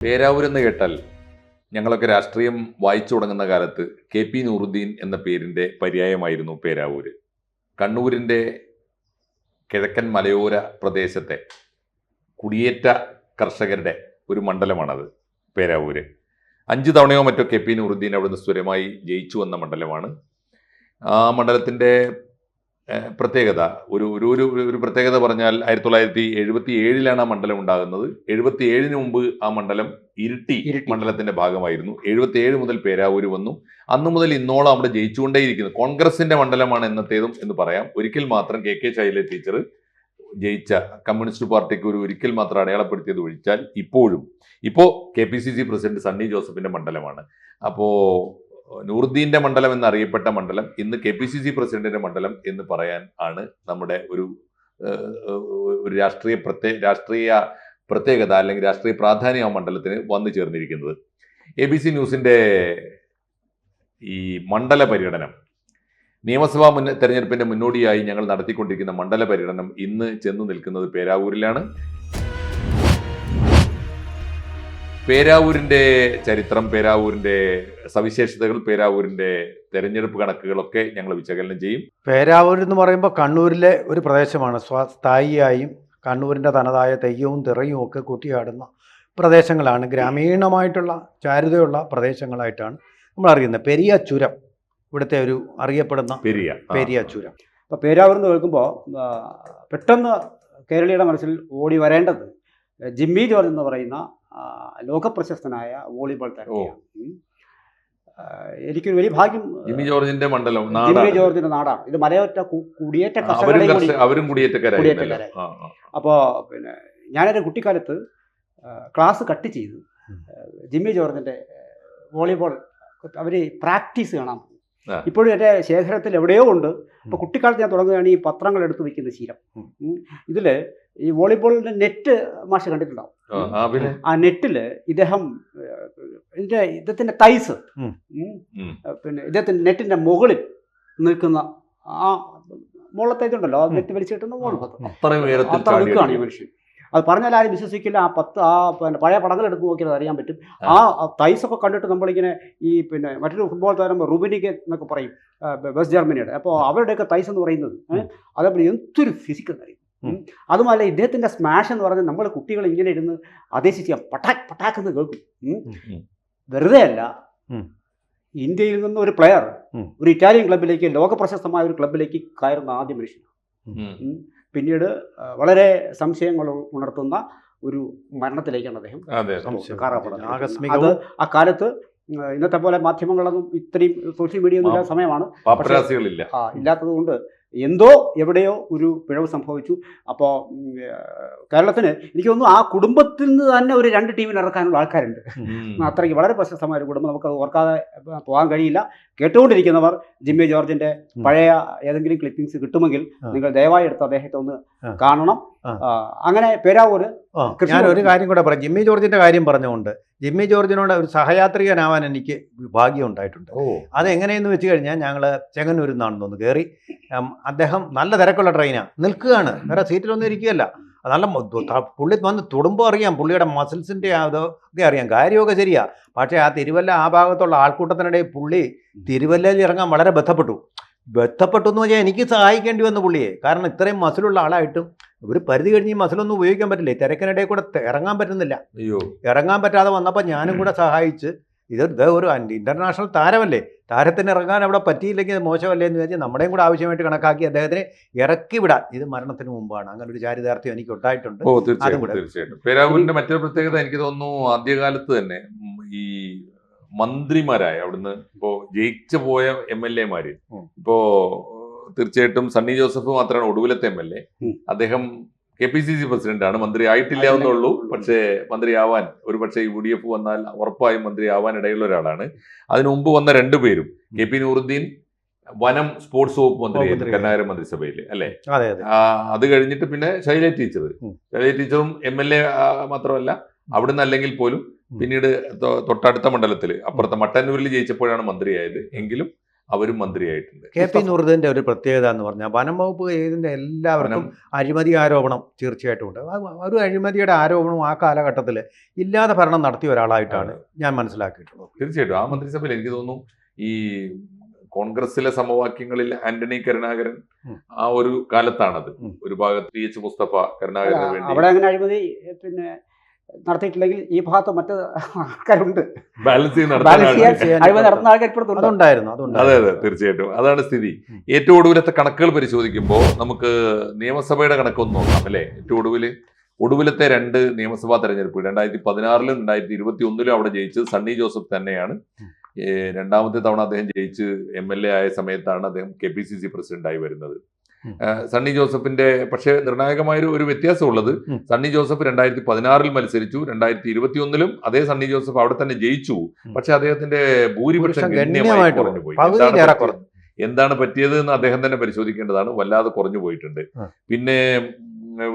പേരാവൂർ എന്ന് കേട്ടാൽ ഞങ്ങളൊക്കെ രാഷ്ട്രീയം വായിച്ചു തുടങ്ങുന്ന കാലത്ത് കെ പി നൂറുദ്ദീൻ എന്ന പേരിന്റെ പര്യായമായിരുന്നു പേരാവൂര് കണ്ണൂരിന്റെ കിഴക്കൻ മലയോര പ്രദേശത്തെ കുടിയേറ്റ കർഷകരുടെ ഒരു മണ്ഡലമാണത് പേരാവൂര് അഞ്ച് തവണയോ മറ്റോ കെ പി നൂറുദ്ദീൻ അവിടുന്ന് സ്ഥിരമായി ജയിച്ചു വന്ന മണ്ഡലമാണ്. ആ മണ്ഡലത്തിന്റെ ഏഹ്, പ്രത്യേകത. ഒരു ഒരു ഒരു ഒരു പ്രത്യേകത പറഞ്ഞാൽ ആയിരത്തി തൊള്ളായിരത്തി എഴുപത്തി ഏഴിലാണ് ആ മണ്ഡലം ഉണ്ടാകുന്നത്. എഴുപത്തി ഏഴിന് മുമ്പ് ആ മണ്ഡലം ഇരിട്ടി ഇരിട്ടി. മണ്ഡലത്തിന്റെ ഭാഗമായിരുന്നു. എഴുപത്തി ഏഴ് മുതൽ പേരാവൂര് വന്നു. അന്ന് മുതൽ ഇന്നോളം അവിടെ ജയിച്ചുകൊണ്ടേയിരിക്കുന്നു. കോൺഗ്രസിന്റെ മണ്ഡലമാണ് എന്നത്തേതും എന്ന് പറയാം. ഒരിക്കൽ മാത്രം കെ കെ ശൈല ടീച്ചർ ജയിച്ച കമ്മ്യൂണിസ്റ്റ് പാർട്ടിക്ക് ഒരു ഒരിക്കൽ മാത്രം അടയാളപ്പെടുത്തിയത് ഒഴിച്ചാൽ ഇപ്പോഴും. ഇപ്പോ K P C C president Sunny ജോസഫിന്റെ മണ്ഡലമാണ്. അപ്പോ നൂറുദ്ദീന്റെ മണ്ഡലം എന്നറിയപ്പെട്ട മണ്ഡലം ഇന്ന് കെ പി സി സി പ്രസിഡന്റിന്റെ മണ്ഡലം എന്ന് പറയാൻ ആണ് നമ്മുടെ ഒരു ഒരു രാഷ്ട്രീയ പ്രത്യേക രാഷ്ട്രീയ പ്രത്യേകത അല്ലെങ്കിൽ രാഷ്ട്രീയ പ്രാധാന്യം ആ മണ്ഡലത്തിന് വന്നു ചേർന്നിരിക്കുന്നത്. എ ബി സി ന്യൂസിന്റെ ഈ മണ്ഡല പര്യടനം. നിയമസഭാ മുന്ന തെരഞ്ഞെടുപ്പിന്റെ മുന്നോടിയായി ഞങ്ങൾ നടത്തിക്കൊണ്ടിരിക്കുന്ന മണ്ഡല പര്യടനം ഇന്ന് ചെന്നു നിൽക്കുന്നത് പേരാവൂരിലാണ്. പേരാവൂരിന്റെ ചരിത്രം പേരാവൂരിന്റെ സവിശേഷതകൾ പേരാവൂരിന്റെ തെരഞ്ഞെടുപ്പ് കണക്കുകളൊക്കെ ഞങ്ങൾ വിശകലനം ചെയ്യും. പേരാവൂർ എന്ന് പറയുമ്പോൾ കണ്ണൂരിലെ ഒരു പ്രദേശമാണ്. സ്വസ്ഥായിയായും കണ്ണൂരിന്റെ തനതായ തെയ്യവും തിറയും ഒക്കെ കൂട്ടിയാടുന്ന പ്രദേശങ്ങളാണ്. ഗ്രാമീണമായിട്ടുള്ള ചാരുതയുള്ള പ്രദേശങ്ങളായിട്ടാണ് നമ്മൾ അറിയുന്നത്. പെരിയ ചുരം ഇവിടുത്തെ ഒരു അറിയപ്പെടുന്ന പെരിയ. പെരിയ ചുരം അപ്പോൾ പേരാവൂർ എന്ന് കേൾക്കുമ്പോൾ പെട്ടെന്ന് കേരളീയുടെ മനസ്സിൽ ഓടി വരേണ്ടത് ജിമ്മി ജോർജ് എന്ന് പറയുന്ന ലോകപ്രശസ്തനായ വോളിബോൾ താരം എനിക്ക് എനിക്കൊരു വലിയ ഭാഗ്യം ജിമ്മി ജോർജിന്റെ മണ്ഡലം ജിമ്മി ജോർജിന്റെ നാടാണ്. ഇത് മലയോറ്റ കുടിയേറ്റ അവരും കർഷകരുടെയും കൂടി കർഷ- അവരും കുടിയേറ്റക്കാരായിരുന്നല്ലോ കുടിയേറ്റക്കാരായി. ആ, ആ. അപ്പോൾ പിന്നെ ഞാനെന്റെ കുട്ടിക്കാലത്ത് ക്ലാസ് കട്ട് ചെയ്തു. ജിമ്മി ജോർജിന്റെ വോളിബോൾ അവർ പ്രാക്ടീസ് കാണാൻ പോകും. ഇപ്പോഴും എന്റെ ശേഖരത്തിൽ എവിടെയോ ഉണ്ട്. അപ്പോൾ കുട്ടിക്കാലത്ത് ഞാൻ തുടങ്ങുകയാണ് ഈ പത്രങ്ങൾ എടുത്തു വെക്കുന്ന ശീലം ഇതിൽ ഇതിൽ ഈ വോളിബോളിന്റെ നെറ്റ് മാഷ് കണ്ടിട്ടുണ്ടാവും. ആ, നെറ്റിൽ പിന്നെ? ആ നെറ്റിൽ ഇദ്ദേഹം ഇതിന്റെ ഇദ്ദേഹത്തിന്റെ തൈസ്. പിന്നെ ഇദ്ദേഹത്തിന്റെ നെറ്റിന്റെ മുകളിൽ നിൽക്കുന്ന ആ മുകളത്തേക്കുണ്ടല്ലോ നെറ്റ് വലിച്ചു കിട്ടുന്ന മുകൾ ഭാഗത്ത് അത്രയും ഉയരത്തിൽ അത്ര നിൽക്കുകയാണ് ഈ മനുഷ്യൻ. അത് പറഞ്ഞാൽ ആരും വിശ്വസിക്കില്ല ആ പത്ത് ആ പിന്നെ പഴയ പടങ്ങൾ എടുത്ത് നോക്കിയാൽ അറിയാൻ പറ്റും. ആ. തൈസ് തൈസൊക്കെ കണ്ടിട്ട് നമ്മളിങ്ങനെ ഈ പിന്നെ മറ്റൊരു ഫുട്ബോൾ താരം റുബിനിക്ക് എന്നൊക്കെ പറയും വെസ്റ്റ് ജർമ്മനിയുടെ. അപ്പോൾ അവരുടെയൊക്കെ തൈസ് എന്ന് പറയുന്നത് അതേപോലെ എന്തൊരു ഫിസിക്കൽ കാര്യം. അതുമല്ല ഇദ്ദേഹത്തിന്റെ സ്മാഷ് എന്ന് പറഞ്ഞാൽ നമ്മൾ കുട്ടികൾ ഇങ്ങനെ ഇരുന്ന് അതേശിച്ച് ചെയ്യാം പട്ടാക്ക് പട്ടാക്ക് എന്ന് കേൾക്കും. വെറുതെ അല്ല ഇന്ത്യയിൽ നിന്ന് ഒരു പ്ലെയർ ഒരു ഇറ്റാലിയൻ ക്ലബിലേക്ക് ലോക പ്രശസ്തമായ ഒരു ക്ലബിലേക്ക് കയറുന്ന ആദ്യ മനുഷ്യൻ. പിന്നീട് വളരെ സംശയങ്ങൾ ഉണർത്തുന്ന ഒരു മരണത്തിലേക്കാണ് അദ്ദേഹം അതെ ആ കാലത്ത് ഇന്നത്തെ പോലെ മാധ്യമങ്ങളൊന്നും ഇത്രയും സോഷ്യൽ മീഡിയ ഒന്നും ഇല്ലാത്ത സമയമാണ്. ഇല്ലാത്തത് കൊണ്ട് എന്തോ എവിടെയോ ഒരു പിഴവ് സംഭവിച്ചു. അപ്പോൾ കേരളത്തിന് എനിക്ക് തോന്നുന്നു ആ കുടുംബത്തിൽ നിന്ന് തന്നെ ഒരു രണ്ട് ടീമിന് ഇറക്കാനുള്ള ആൾക്കാരുണ്ട്. അത്രയ്ക്ക് വളരെ പ്രശസ്തമായ ഒരു കുടുംബം. നമുക്കത് ഓർക്കാതെ പോകാൻ കഴിയില്ല. കേട്ടുകൊണ്ടിരിക്കുന്നവർ ജിമ്മി ജോർജിന്റെ പഴയ ഏതെങ്കിലും ക്ലിപ്പിംഗ്സ് കിട്ടുമെങ്കിൽ നിങ്ങൾ ദയവായി എടുത്ത് അദ്ദേഹത്തെ ഒന്ന് കാണണം. അങ്ങനെ പേരാവൂര് ഞാൻ ഒരു കാര്യം കൂടെ പറയാം. ജിമ്മി ജോർജിന്റെ കാര്യം പറഞ്ഞുകൊണ്ട് ജിമ്മി ജോർജിനോട് ഒരു സഹയാത്രികനാവാൻ എനിക്ക് ഭാഗ്യം ഉണ്ടായിട്ടുണ്ട് അത് അതെങ്ങനെയെന്ന് വെച്ച് കഴിഞ്ഞാൽ ഞങ്ങൾ ചെങ്ങന്നൂരിൽ നിന്നാണെന്ന് തോന്നുന്നു. കയറി അദ്ദേഹം നല്ല തിരക്കുള്ള ട്രെയിനാണ് നിൽക്കുകയാണ്. വേറെ സീറ്റിലൊന്നും ഇരിക്കുകയല്ല. നല്ല പുള്ളി വന്ന് തൊടുമ്പോൾ അറിയാം. പുള്ളിയുടെ മസിൽസിന്റെ അതൊക്കെ അറിയാം. കാര്യമൊക്കെ ശരിയാ. പക്ഷേ ആ തിരുവല്ല ആ ഭാഗത്തുള്ള ആൾക്കൂട്ടത്തിനിടയിൽ പുള്ളി തിരുവല്ലയിൽ ഇറങ്ങാൻ വളരെ ബന്ധപ്പെട്ടു ബന്ധപ്പെട്ടു എന്ന് വെച്ചാൽ എനിക്ക് സഹായിക്കേണ്ടി വന്നു പുള്ളിയെ. കാരണം ഇത്രയും മസിലുള്ള ആളായിട്ടും ഒരു പരിധി കഴിഞ്ഞ് ഈ മസിലൊന്നും ഉപയോഗിക്കാൻ പറ്റില്ല. തിരക്കിനിടയിൽ കൂടെ ഇറങ്ങാൻ പറ്റുന്നില്ല. അയ്യോ. ഇറങ്ങാൻ പറ്റാതെ വന്നപ്പോൾ ഞാനും കൂടെ സഹായിച്ച് ഇത് ഇത് ഒരു ഇന്റർനാഷണൽ താരമല്ലേ? താരത്തിന് ഇറങ്ങാൻ അവിടെ പറ്റിയില്ലെങ്കിൽ മോശമല്ലേ എന്ന് വെച്ചാൽ നമ്മുടെയും കൂടെ ആവശ്യമായിട്ട് കണക്കാക്കി അദ്ദേഹത്തിനെ ഇറക്കി വിടാൻ. ഇത് മരണത്തിന് മുമ്പാണ്. അങ്ങനെ ഒരു ചാരിതാർത്ഥ്യം എനിക്ക് ഉണ്ടായിട്ടുണ്ട്. ഓ തീർച്ചയായിട്ടും. തീർച്ചയായിട്ടും. പേരാവൂരിന്റെ മറ്റൊരു പ്രത്യേകത എനിക്ക് തോന്നുന്നു ആദ്യകാലത്ത് തന്നെ ഈ മന്ത്രിമാരായ അവിടുന്ന് ഇപ്പോ ജയിച്ചു പോയ എം എൽ എമാര്. ഇപ്പോ തീർച്ചയായിട്ടും സണ്ണി ജോസഫ് മാത്രമാണ് ഒടുവിലത്തെ എം എൽ എ. അദ്ദേഹം കെ പി സി സി പ്രസിഡന്റാണ്. ആണ് മന്ത്രി ആയിട്ടില്ല എന്നുള്ളൂ. പക്ഷേ മന്ത്രിയാവാൻ ഒരു പക്ഷേ യു ഡി എഫ് വന്നാൽ ഉറപ്പായും മന്ത്രിയാവാൻ ഇടയുള്ള ഒരാളാണ് അതിനു മുമ്പ് വന്ന രണ്ടുപേരും കെ പി നൂറുദ്ദീൻ വനം സ്പോർട്സ് വകുപ്പ് മന്ത്രിയായിരുന്നു മന്ത്രി. കർണാകര മന്ത്രിസഭയിൽ അല്ലെ? അതെ കഴിഞ്ഞിട്ട് പിന്നെ ശൈല ടീച്ചർ. ശൈല ടീച്ചറും എം എൽ എ മാത്രമല്ല അവിടുന്ന് അല്ലെങ്കിൽ പോലും പിന്നീട് തൊട്ടടുത്ത മണ്ഡലത്തിൽ അപ്പുറത്തെ മട്ടന്നൂരിൽ ജയിച്ചപ്പോഴാണ് മന്ത്രിയായത്. എങ്കിലും അവരും മന്ത്രിയായിട്ടുണ്ട്. കെ പി നൂറുദ്ദീന്റെ ഒരു പ്രത്യേകത എന്ന് പറഞ്ഞാൽ വനം വകുപ്പ് ഇതിന്റെ എല്ലാവർക്കും അഴിമതി ആരോപണം തീർച്ചയായിട്ടും ഉണ്ട്. ഒരു അഴിമതിയുടെ ആരോപണം ആ കാലഘട്ടത്തിൽ ഇല്ലാതെ ഭരണം നടത്തിയ ഒരാളായിട്ടാണ് ഞാൻ മനസ്സിലാക്കിയിട്ടുള്ളത്. തീർച്ചയായിട്ടും. ആ മന്ത്രിസഭയിൽ എനിക്ക് തോന്നുന്നു ഈ കോൺഗ്രസിലെ സമവാക്യങ്ങളിൽ ആന്റണി കരുണാകരൻ ആ ഒരു കാലത്താണത്. ഒരു ഭാഗത്ത് പി എച്ച് മുസ്തഫ കരുണാകരന് വേണ്ടി അവിടെ അങ്ങനെ അഴിമതി പിന്നെ നടത്തിയിട്ടില്ലെങ്കിൽ ഈ ഭാഗത്ത് മറ്റ് ആൾക്കാരുണ്ട്. ബാലൻസ് അഴിമതി നടത്തുന്ന ആൾക്കാർ അതെ അതെ തീർച്ചയായിട്ടും. അതാണ് സ്ഥിതി. ഏറ്റവും ഒടുവിലത്തെ കണക്കുകൾ പരിശോധിക്കുമ്പോൾ നമുക്ക് നിയമസഭയുടെ കണക്കൊന്ന് നോക്കാം അല്ലേ? ഏറ്റവും ഒടുവിൽ ഒടുവിലത്തെ രണ്ട് നിയമസഭാ തെരഞ്ഞെടുപ്പ് രണ്ടായിരത്തി പതിനാറിലും രണ്ടായിരത്തി ഇരുപത്തി ഒന്നിലും അവിടെ ജയിച്ചത് സണ്ണി ജോസഫ് തന്നെയാണ്. രണ്ടാമത്തെ തവണ അദ്ദേഹം ജയിച്ച് എം എൽ എ ആയ സമയത്താണ് അദ്ദേഹം കെ പി സി സി പ്രസിഡന്റായി വരുന്നത്. സണ്ണി ജോസഫിന്റെ പക്ഷേ നിർണായകമായൊരു ഒരു വ്യത്യാസമുള്ളത്. സണ്ണി ജോസഫ് രണ്ടായിരത്തി പതിനാറിൽ മത്സരിച്ചു രണ്ടായിരത്തി ഇരുപത്തി ഒന്നിലും അതേ സണ്ണി ജോസഫ് അവിടെ തന്നെ ജയിച്ചു. പക്ഷെ അദ്ദേഹത്തിന്റെ ഭൂരിപക്ഷം ഗണ്യമായി കുറഞ്ഞു പോയി എന്താണ് പറ്റിയത്? എന്ന് അദ്ദേഹം തന്നെ പരിശോധിക്കേണ്ടതാണ്. വല്ലാതെ കുറഞ്ഞു പോയിട്ടുണ്ട് പിന്നെ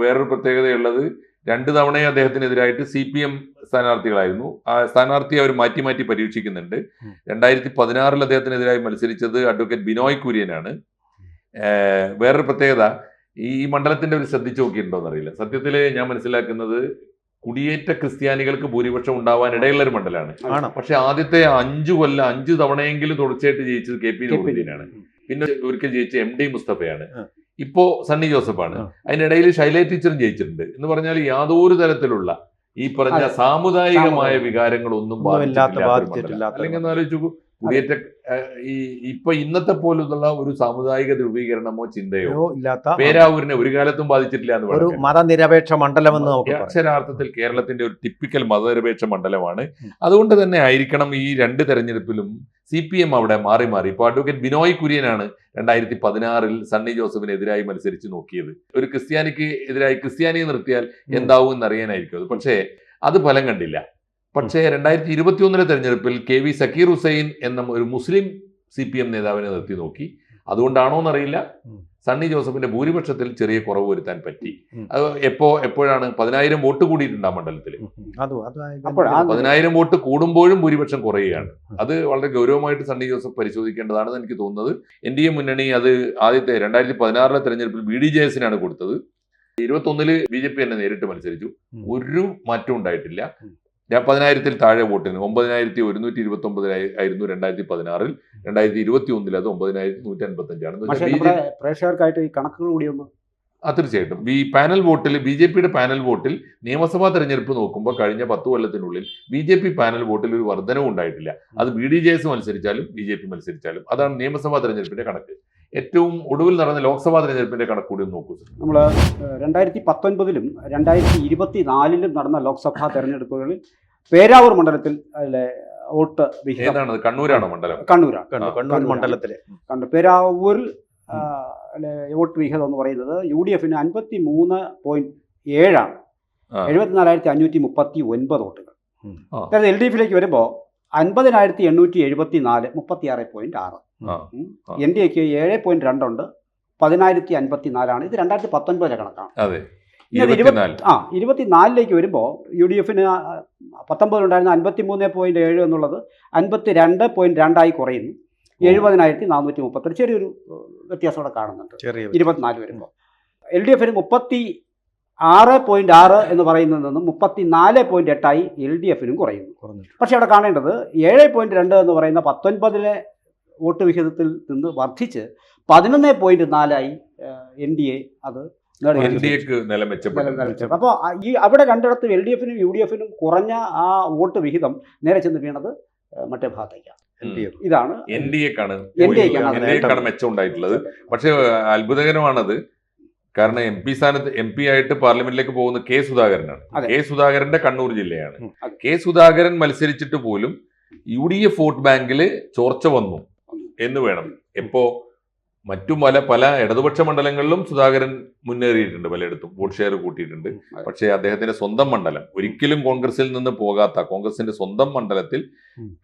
വേറൊരു പ്രത്യേകതയുള്ളത് രണ്ട് തവണയും അദ്ദേഹത്തിനെതിരായിട്ട് സി പി എം സ്ഥാനാർത്ഥികളായിരുന്നു. ആ സ്ഥാനാർത്ഥിയെ അവർ മാറ്റി മാറ്റി പരീക്ഷിക്കുന്നുണ്ട്. രണ്ടായിരത്തി പതിനാറിൽ അദ്ദേഹത്തിനെതിരായി മത്സരിച്ചത് അഡ്വക്കേറ്റ് ബിനോയ് കുര്യനാണ്. വേറൊരു പ്രത്യേകത ഈ മണ്ഡലത്തിന്റെ ഒരു ശ്രദ്ധിച്ചു നോക്കിയിട്ടുണ്ടോന്ന് അറിയില്ല സത്യത്തിൽ ഞാൻ മനസ്സിലാക്കുന്നത് കുടിയേറ്റ ക്രിസ്ത്യാനികൾക്ക് ഭൂരിപക്ഷം ഉണ്ടാവാൻ ഇടയുള്ള ഒരു മണ്ഡലമാണ് പക്ഷെ ആദ്യത്തെ അഞ്ചു കൊല്ലം അഞ്ചു തവണയെങ്കിലും തുടർച്ചയായിട്ട് ജയിച്ചത് കെ പി നൂറുദ്ദീനാണ് പിന്നെ ഒരിക്കൽ ജയിച്ച എം ഡി മുസ്തഫയാണ്. ഇപ്പോ സണ്ണി ജോസഫാണ്. അതിനിടയിൽ ശൈലേ ടീച്ചറും ജയിച്ചിട്ടുണ്ട്. എന്ന് പറഞ്ഞാൽ യാതൊരു തരത്തിലുള്ള ഈ പറഞ്ഞ. സാമുദായികമായ വികാരങ്ങളൊന്നും. അല്ലെങ്കിൽ ഒന്ന് ആലോചിച്ച് കുടിയേറ്റ ഈ ഇപ്പൊ ഇന്നത്തെ പോലുള്ള ഒരു സാമുദായിക ധ്രുവീകരണമോ ചിന്തയോ ഇല്ലാത്ത പേരാവൂരിനെ ഒരു കാലത്തും ബാധിച്ചിട്ടില്ല എന്ന് ഒരു മതനിരപേക്ഷ നമുക്ക് പറയാം. അക്ഷരാർത്ഥത്തിൽ കേരളത്തിന്റെ ഒരു ടിപ്പിക്കൽ മതനിരപേക്ഷ മണ്ഡലമാണ്. അതുകൊണ്ട് തന്നെ ആയിരിക്കണം ഈ രണ്ട് തെരഞ്ഞെടുപ്പിലും സി പി എം അവിടെ മാറി മാറി. ഇപ്പൊ അഡ്വക്കേറ്റ് ബിനോയ് കുര്യനാണ് രണ്ടായിരത്തി പതിനാറിൽ സണ്ണി ജോസഫിനെതിരായി മത്സരിച്ച് നോക്കിയത്. ഒരു ക്രിസ്ത്യാനിക്ക് എതിരായി ക്രിസ്ത്യാനിയെ നിർത്തിയാൽ എന്താവും എന്നറിയാനായിരിക്കും അത്. പക്ഷേ അത് ഫലം കണ്ടില്ല. പക്ഷേ രണ്ടായിരത്തി ഇരുപത്തി ഒന്നിലെ തെരഞ്ഞെടുപ്പിൽ കെ വി സക്കീർ ഹുസൈൻ എന്ന ഒരു മുസ്ലിം സി പി എം നേതാവിനെ നിർത്തി നോക്കി. അതുകൊണ്ടാണോ എന്നറിയില്ല. സണ്ണി ജോസഫിന്റെ ഭൂരിപക്ഷത്തിൽ ചെറിയ കുറവ് വരുത്താൻ പറ്റി. അത് എപ്പോ എപ്പോഴാണ്? പതിനായിരം വോട്ട് കൂടിയിട്ടുണ്ട് ആ മണ്ഡലത്തിൽ പതിനായിരം വോട്ട് കൂടുമ്പോഴും ഭൂരിപക്ഷം കുറയുകയാണ്. അത് വളരെ ഗൗരവമായിട്ട് സണ്ണി ജോസഫ് പരിശോധിക്കേണ്ടതാണെന്ന് എനിക്ക് തോന്നുന്നത്. എൻ ഡി എ മുന്നണി അത് ആദ്യത്തെ രണ്ടായിരത്തി പതിനാറിലെ തെരഞ്ഞെടുപ്പിൽ ബി ഡി ജെ എസിനാണ് കൊടുത്തത്. ഇരുപത്തി ഒന്നിൽ ബി ജെ പി തന്നെ നേരിട്ട് മത്സരിച്ചു. ഒരു മാറ്റവും ഉണ്ടായിട്ടില്ല. ഞാൻ പതിനായിരത്തിൽ താഴെ വോട്ടിന്. ഒമ്പതിനായിരത്തി ഒരുന്നൂറ്റി ഇരുപത്തി ഒമ്പതിനായി ആയിരുന്നു രണ്ടായിരത്തി പതിനാറിൽ രണ്ടായിരത്തി ഇരുപത്തി ഒന്നിൽ അത് ഒമ്പതിനായിരത്തി നൂറ്റി അൻപത്തി അഞ്ചാണ് പ്രേക്ഷകർക്കായിട്ട് ഈ കണക്കുകൾ കൂടി ഒന്ന് ആ തീർച്ചയായിട്ടും. ഈ പാനൽ വോട്ടിൽ ബി ജെ പിയുടെ പാനൽ വോട്ടിൽ നിയമസഭാ തെരഞ്ഞെടുപ്പ് നോക്കുമ്പോൾ കഴിഞ്ഞ പത്ത് കൊല്ലത്തിനുള്ളിൽ ബി ജെ പി പാനൽ വോട്ടിൽ ഒരു വർധനവും ഉണ്ടായിട്ടില്ല. അത് ബി ഡി ജെ എസ് മത്സരിച്ചാലും ബി ജെ പി മത്സരിച്ചാലും അതാണ് നിയമസഭാ തെരഞ്ഞെടുപ്പിന്റെ കണക്ക്. ഏറ്റവും ഒടുവിൽ നടന്ന ലോക്സഭാ തെരഞ്ഞെടുപ്പിന്റെ കണക്ക് കൂടി നോക്കൂ നമ്മൾ രണ്ടായിരത്തി പത്തൊൻപതിലും രണ്ടായിരത്തി ഇരുപത്തി നാലിലും നടന്ന ലോക്സഭാ തെരഞ്ഞെടുപ്പുകളിൽ പേരാവൂർ മണ്ഡലത്തിൽ അതിലെ വോട്ട് വിഹിതം. കണ്ണൂരാണോ മണ്ഡലം? കണ്ണൂരാണ്. കണ്ണൂർ. മണ്ഡലത്തിലെ. കണ്ണൂർ. പേരാവൂരിൽ അല്ലെ വോട്ട് വിഹിതം എന്ന് പറയുന്നത് യു ഡി എഫിന് അൻപത്തി മൂന്ന് പോയിന്റ് ഏഴാണ്. എഴുപത്തിനാലായിരത്തി അഞ്ഞൂറ്റി മുപ്പത്തി ഒൻപത് വോട്ടുകൾ അതായത് എൽ ഡി എഫിലേക്ക് വരുമ്പോൾ അൻപതിനായിരത്തി എണ്ണൂറ്റി എഴുപത്തി നാല് മുപ്പത്തി ആറ് പോയിന്റ് ആറ്. എൻ ഡി എക്ക് ഏഴ് പോയിന്റ് രണ്ടുണ്ട്. പതിനായിരത്തി അൻപത്തി നാലാണ് ഇത് രണ്ടായിരത്തി പത്തൊൻപതിലെ കണക്കാണ് ആ ഇരുപത്തിനാലിലേക്ക് വരുമ്പോൾ യു ഡി എഫിന് പത്തൊമ്പതിലുണ്ടായിരുന്ന അൻപത്തി മൂന്ന് പോയിന്റ് ഏഴ് എന്നുള്ളത് അൻപത്തി രണ്ട് പോയിന്റ് രണ്ടായി കുറയുന്നു. എഴുപതിനായിരത്തി നാനൂറ്റി മുപ്പത്തി ചെറിയൊരു വ്യത്യാസം കൂടെ കാണുന്നുണ്ട്. ഇരുപത്തിനാല് വരുമ്പോൾ എൽ ഡി എഫിന് മുപ്പത്തി ആറ് പോയിന്റ് ആറ് എന്ന് പറയുന്നതിൽ നിന്നും മുപ്പത്തി നാല് പോയിന്റ് എട്ടായി എൽ ഡി എഫിനും കുറയുന്നു. കുറഞ്ഞു. പക്ഷേ അവിടെ കാണേണ്ടത് ഏഴ് പോയിന്റ് രണ്ട് എന്ന് പറയുന്ന പത്തൊൻപതിലെ വോട്ട് വിഹിതത്തിൽ നിന്ന് വർദ്ധിച്ച് പതിനൊന്ന് പോയിന്റ് നാലായി എൻ ഡി എ അത് അപ്പോൾ ഈ അവിടെ രണ്ടിടത്തും എൽ ഡി എഫിനും യു ഡി എഫിനും കുറഞ്ഞ ആ വോട്ട് വിഹിതം നേരെ ചെന്ന് വീണത് മറ്റേ ഭാഗത്തേക്കാണ്. ഇതാണ് എൻ ഡി എക്കാണ് എൻ ഡി എക്കാണ് മെച്ചം ഉണ്ടായിട്ടുള്ളത് പക്ഷേ അത്ഭുതകരമാണത് കാരണം എം പി സ്ഥാനത്ത് എം പി ആയിട്ട് പാർലമെന്റിലേക്ക് പോകുന്ന കെ സുധാകരനാണ്. കെ സുധാകരന്റെ കണ്ണൂർ ജില്ലയാണ്. കെ സുധാകരൻ മത്സരിച്ചിട്ട് പോലും യു ഡി എഫ് വോട്ട് ബാങ്കിൽ ചോർച്ച വന്നു എന്ന് വേണം. എപ്പോ മറ്റു പല പല ഇടതുപക്ഷ മണ്ഡലങ്ങളിലും സുധാകരൻ മുന്നേറിയിട്ടുണ്ട് പലയിടത്തും വോട്ട് ഷെയർ കൂട്ടിയിട്ടുണ്ട്. പക്ഷേ അദ്ദേഹത്തിന്റെ സ്വന്തം മണ്ഡലം ഒരിക്കലും കോൺഗ്രസിൽ നിന്ന് പോകാത്ത കോൺഗ്രസിന്റെ സ്വന്തം മണ്ഡലത്തിൽ.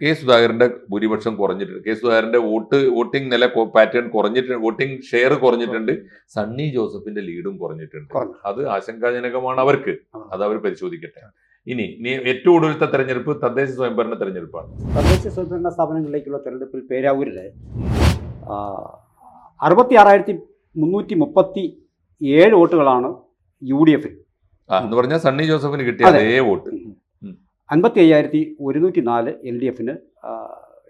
കെ സുധാകരന്റെ ഭൂരിപക്ഷം കുറഞ്ഞിട്ടുണ്ട്. കെ സുധാകരന്റെ വോട്ട് വോട്ടിംഗ് നില പാറ്റേൺ കുറഞ്ഞിട്ടുണ്ട് വോട്ടിംഗ് ഷെയർ കുറഞ്ഞിട്ടുണ്ട്. സണ്ണി ജോസഫിന്റെ ലീഡും കുറഞ്ഞിട്ടുണ്ട്. അത് ആശങ്കാജനകമാണ് അവർക്ക്. അത് അവർ പരിശോധിക്കട്ടെ. ഇനി ഏറ്റവും ഒടുവിലത്തെ തെരഞ്ഞെടുപ്പ് തദ്ദേശ സ്വയംഭരണ തെരഞ്ഞെടുപ്പാണ്. തദ്ദേശ സ്വയംഭരണ സ്ഥാപനങ്ങളിലേക്കുള്ള തെരഞ്ഞെടുപ്പിൽ പേരാവൂരിൽ അറുപത്തി ആറായിരത്തി മുന്നൂറ്റി മുപ്പത്തി ഏഴ് വോട്ടുകളാണ് യു ഡി എഫിൽ എന്ന് പറഞ്ഞാൽ സണ്ണി ജോസഫിന് കിട്ടിയ അതേ. വോട്ട്. അൻപത്തി അയ്യായിരത്തി ഒരുന്നൂറ്റി നാല് എൽ ഡി എഫിന്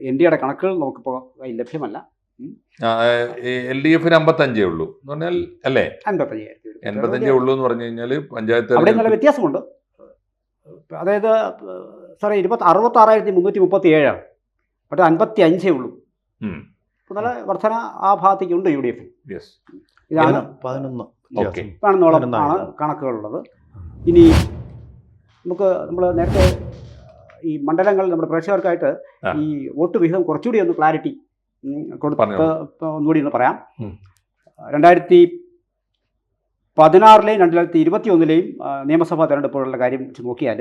എൻ ഡി എയുടെ കണക്കുകൾ നമുക്കിപ്പോൾ ലഭ്യമല്ല. എൽ ഡി എഫിന് അമ്പത്തഞ്ചേ ഉള്ളൂ എന്ന് പറഞ്ഞാൽ അല്ലേ? എൺപത്തഞ്ചേ ഉള്ളൂ എന്ന് പറഞ്ഞു കഴിഞ്ഞാൽ പഞ്ചായത്ത് അവിടെ നല്ല വ്യത്യാസമുണ്ട്. അതായത് സാറേ ഇരുപത്തി അറുപത്തി ആറായിരത്തി മുന്നൂറ്റി മുപ്പത്തി ഏഴാണ് പക്ഷേ അൻപത്തി അഞ്ചേ ഉള്ളൂ നല്ല വർധന ആ ഭാഗത്തേക്ക് ഉണ്ട് യു ഡി എഫിൽ Yes. ഇതാണ് പതിനൊന്ന്. വേണമെന്നോളം ആണ് കണക്കുകളുള്ളത്. ഇനി നമുക്ക് നമ്മൾ നേരത്തെ ഈ മണ്ഡലങ്ങൾ നമ്മുടെ പ്രേക്ഷകർക്കായിട്ട്. ഈ വോട്ട് വിഹിതം കുറച്ചുകൂടി ഒന്ന് ക്ലാരിറ്റി കൊടുത്ത് ഒന്നുകൂടി ഒന്ന് പറയാം. രണ്ടായിരത്തി പതിനാറിലെയും രണ്ടായിരത്തി ഇരുപത്തി ഒന്നിലെയും നിയമസഭാ തെരഞ്ഞെടുപ്പുകളുടെ കാര്യം വെച്ച് നോക്കിയാൽ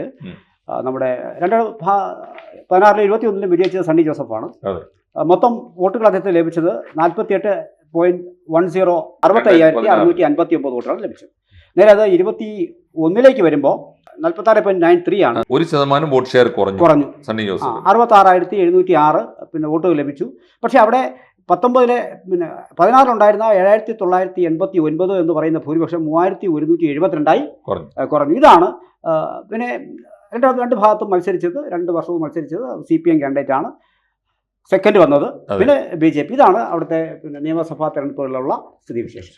നമ്മുടെ രണ്ടായിരത്തി പതിനാറിലെ പതിനാറിലും ഇരുപത്തി ഒന്നിലും വിജയിച്ചത് സണ്ണി ജോസഫാണ്. മൊത്തം വോട്ടുകൾ അദ്ദേഹത്തിന് ലഭിച്ചത് നാൽപ്പത്തിയെട്ട് പോയിന്റ് വൺ സീറോ അറുപത്തി അയ്യായിരത്തി അറുന്നൂറ്റി അൻപത്തി ഒമ്പത് വോട്ടുകളാണ് ലഭിച്ചത്. നേരെ അത് ഇരുപത്തി ഒന്നിലേക്ക് വരുമ്പോൾ നാൽപ്പത്താറ് പോയിന്റ് നയൻ ത്രീ ആണ്. ഒരു ശതമാനം വോട്ട് ഷെയർ കുറഞ്ഞു. കുറഞ്ഞു. സണ്ണി ആ ജോസഫ് അറുപത്തി ആറായിരത്തി എഴുന്നൂറ്റി ആറ് പിന്നെ വോട്ടുകൾ ലഭിച്ചു. പക്ഷേ അവിടെ പത്തൊമ്പതിലെ പിന്നെ പതിനാറിലുണ്ടായിരുന്ന ഏഴായിരത്തി തൊള്ളായിരത്തി എൺപത്തി ഒൻപത് എന്ന് പറയുന്ന ഭൂരിപക്ഷം മൂവായിരത്തി ഒരുന്നൂറ്റി എഴുപത്തിരണ്ടായി കുറഞ്ഞു. കുറഞ്ഞു. ഇതാണ് പിന്നെ രണ്ട് രണ്ട് ഭാഗത്തും മത്സരിച്ചത് രണ്ട് വർഷവും മത്സരിച്ചത് സി പി എം കാൻഡിഡേറ്റ് ആണ്. സെക്കൻഡ് വന്നത്. പിന്നെ ബി ജെ പി. ഇതാണ് അവിടുത്തെ പിന്നെ നിയമസഭാ തെരഞ്ഞെടുപ്പുകളിലുള്ള സ്ഥിതിവിശേഷം.